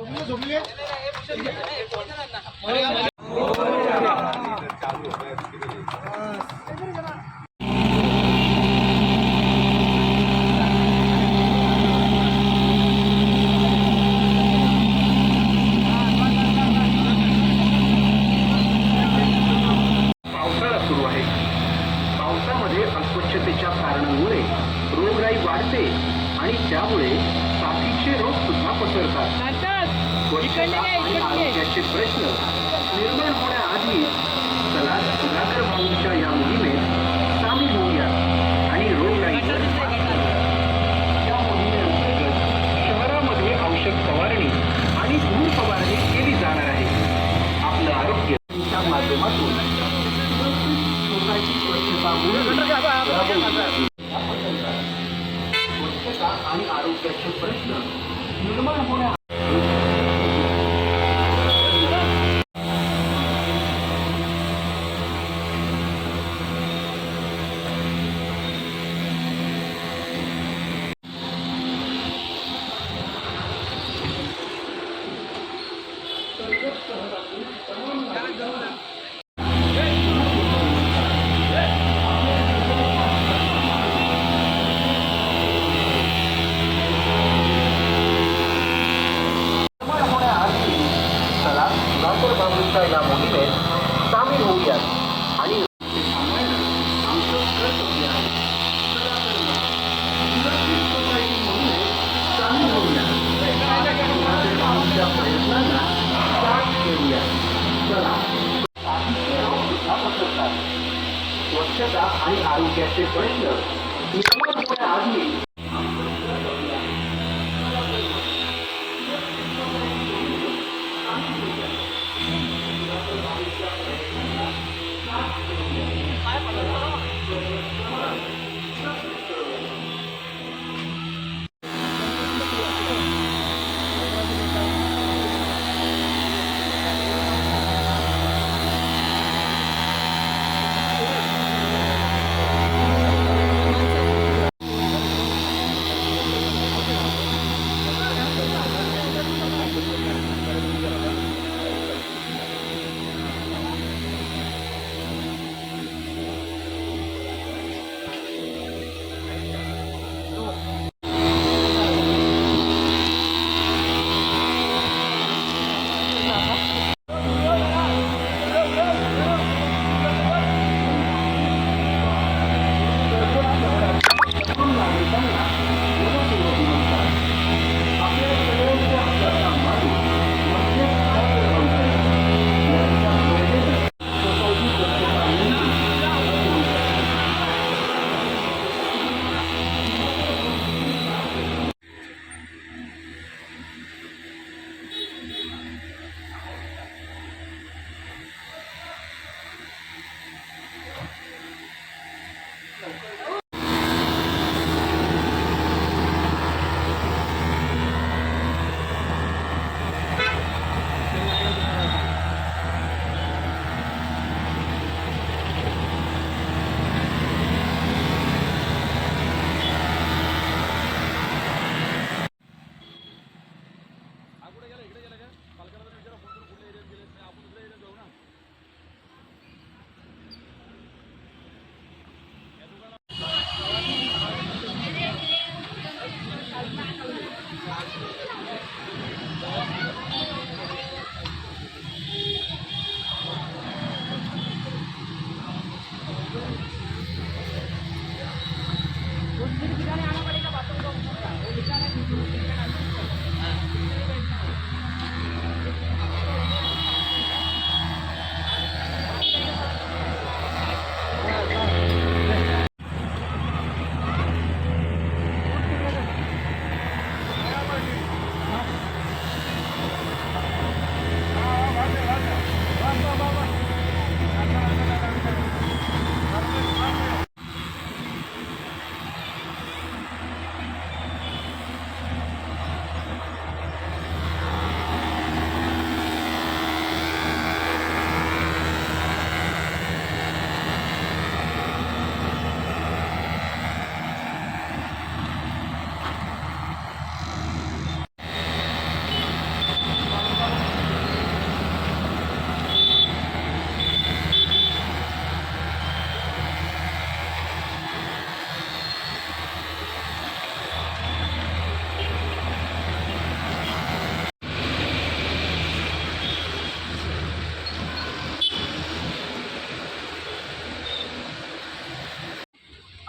झोपली Mm-hmm. स्वच्छता आणि आरोग्याचे प्रश्न नियमितपणे आधी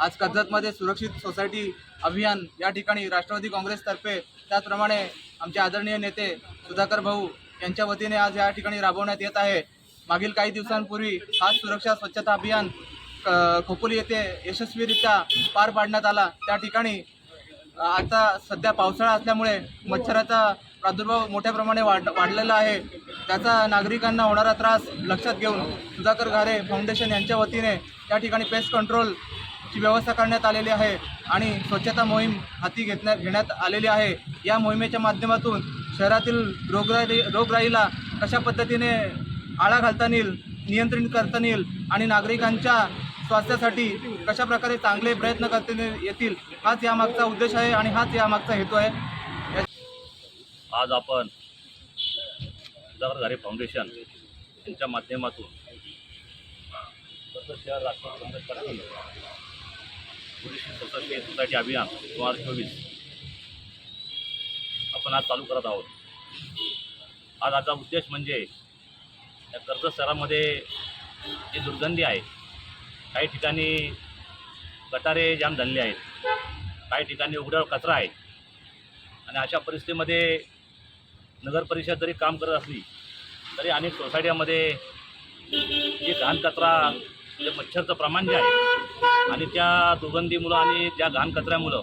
आज कर्जतमध्ये सुरक्षित सोसायटी अभियान या ठिकाणी राष्ट्रवादी काँग्रेसतर्फे त्याचप्रमाणे आमचे आदरणीय नेते सुधाकर भाऊ यांच्या वतीने आज या ठिकाणी राबवण्यात येत आहे. मागील काही दिवसांपूर्वी आज सुरक्षा स्वच्छता अभियान क- खोपोली येथे यशस्वीरित्या पार पाडण्यात आला. त्या ठिकाणी आता सध्या पावसाळा असल्यामुळे मच्छराचा प्रादुर्भाव मोठ्या प्रमाणे वाढ वाढलेला आहे. त्याचा नागरिकांना होणारा त्रास लक्षात घेऊन सुधाकर घारे फाउंडेशन यांच्या वतीने त्या ठिकाणी पेस्ट कंट्रोल ची व्यवस्था करण्यात आलेली आहे आणि स्वच्छता मोहीम हाती घेतण्यात घेण्यात आलेली आहे. या मोहिमेच्या माध्यमातून शहरातील रोगराई रोगराईला कशा पद्धतीने आळा घालता येईल नियंत्रित करता येईल आणि नागरिकांच्या स्वास्थ्यासाठी कशा प्रकारे चांगले प्रयत्न करता येतील हाच यामागचा उद्देश आहे आणि हाच यामागचा हेतू आहे. आज आपण सुधाकर फाउंडेशन यांच्या माध्यमातून शहर राष्ट्रीय सोसायटी सोसायटी अभियान दोन हजार चोवीस. आपण आज चालू करत आहोत. आज आजचा उद्देश म्हणजे या कर्जत शहरामध्ये जी दुर्गंधी आहे काही ठिकाणी गटारे जाम झालेले आहेत. काही ठिकाणी उघड्यावर कचरा आहे. आणि अशा परिस्थितीमध्ये नगरपरिषद जरी काम करत असली तरी अनेक सोसायट्यामध्ये जे घाण कचरा म्हणजे मच्छरचं प्रमाण जे आहे आणि त्या दुर्गंधीमुळं आणि त्या घाण कचऱ्यामुळं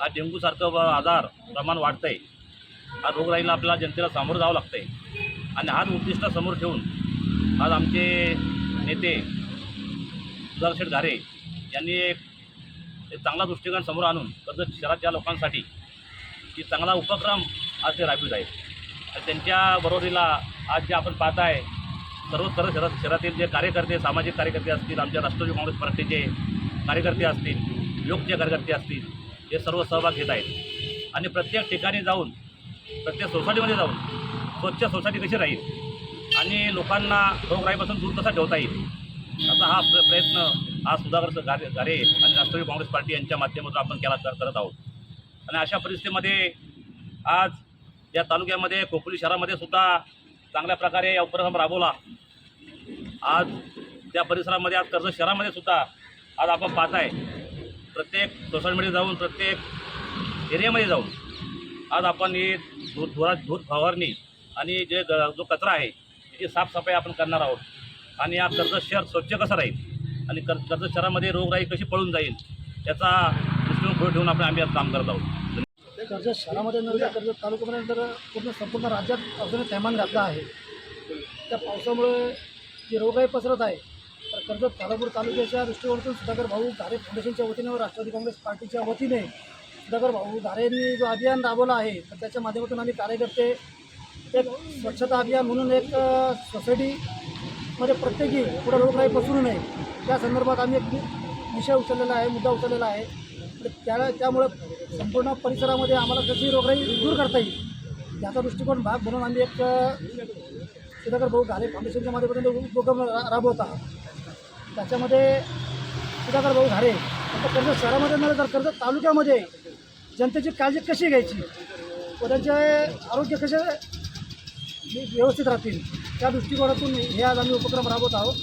हा डेंग्यूसारखं आजार प्रमाण वाढतं आहे हा रोगराईला आपल्याला जनतेला सामोरं जावं लागतं आहे आणि हाच उद्दिष्ट समोर ठेवून आज आमचे नेते सुधारशेठ घारे यांनी एक चांगला दृष्टिकोन समोर आणून कर्जत शहराच्या लोकांसाठी की चांगला उपक्रम आज ते राबवित आहेत. त्यांच्या बरोबरीला आज जे आपण पाहत आहे सर्व सर्व शहरात शहरातील जे कार्यकर्ते सामाजिक कार्यकर्ते असतील आमच्या राष्ट्रवादी काँग्रेस पार्टीचे कार्यकर्ते असतील योगचे कार्यकर्ते असतील हे सर्व सहभाग घेत आहेत. आणि प्रत्येक ठिकाणी जाऊन प्रत्येक सोसायटीमध्ये जाऊन स्वच्छ सोसायटी कशी राहील आणि लोकांना रोगराईपासून दूर कसा ठेवता येईल असा हा प्रयत्न आज सुधाकर घारे गारे आणि राष्ट्रवादी काँग्रेस पार्टी यांच्या माध्यमातून आपण केला करत आहोत. आणि अशा परिस्थितीमध्ये आज या तालुक्यामध्ये खोपोली शहरामध्ये सुद्धा चांगल्या प्रकारे या उपक्रम राबवला. आज त्या परिसरामध्ये आज कर्ज शहरामध्ये सुद्धा आज आपण पाहताय. प्रत्येक सोसायटीमध्ये जाऊन प्रत्येक एरियामध्ये जाऊन आज आपण ही धूत धुरा धूत फवारणी आणि जे ग जो कचरा आहे त्याची साफसफाई आपण करणार आहोत. आणि या कर्ज शहर स्वच्छ कसं राहील आणि कर शहरामध्ये रोगराई कशी पळून जाईल याचा दृष्टिकोन ठेवून आपण आम्ही आज काम करत आहोत. कर्जत शहरामध्ये नव्हे कर्जत तालुक्यामध्ये तर पूर्ण संपूर्ण राज्यात पावसाने थैमान घातला आहे. त्या पावसामुळे जी रोगराई पसरत आहे तर कर्जत खालापूर तालुक्याच्या दृष्टीकोनातून सुधाकर भाऊ धारे फाउंडेशनच्या वतीने व राष्ट्रवादी काँग्रेस पार्टीच्या वतीने सुधाकर भाऊ धारेंनी जो अभियान राबवला आहे तर त्याच्या माध्यमातून आम्ही कार्यकर्ते एक स्वच्छता अभियान म्हणून एक सोसायटीमध्ये प्रत्येकी पुढे रोगराई पसरू नये त्या संदर्भात आम्ही एक विषय उचललेला आहे मुद्दा उचललेला आहे. तर त्या त्यामुळं संपूर्ण परिसरामध्ये आम्हाला कशी रोगराई दूर करता येईल. याचा दृष्टिकोन भाग म्हणून आम्ही एक सुधाकर भाऊ घाले फाउंडेशनच्या माध्यमातून उपक्रम रा राबवत आहोत. त्याच्यामध्ये सुधाकर भाऊ घारे आता कर्जत शहरामध्ये नव्हे तर कर्जत तालुक्यामध्ये जनतेची काळजी कशी घ्यायची व त्यांचे आरोग्य कसे व्यवस्थित राहतील त्या दृष्टिकोनातून हे आज आम्ही उपक्रम राबवत आहोत.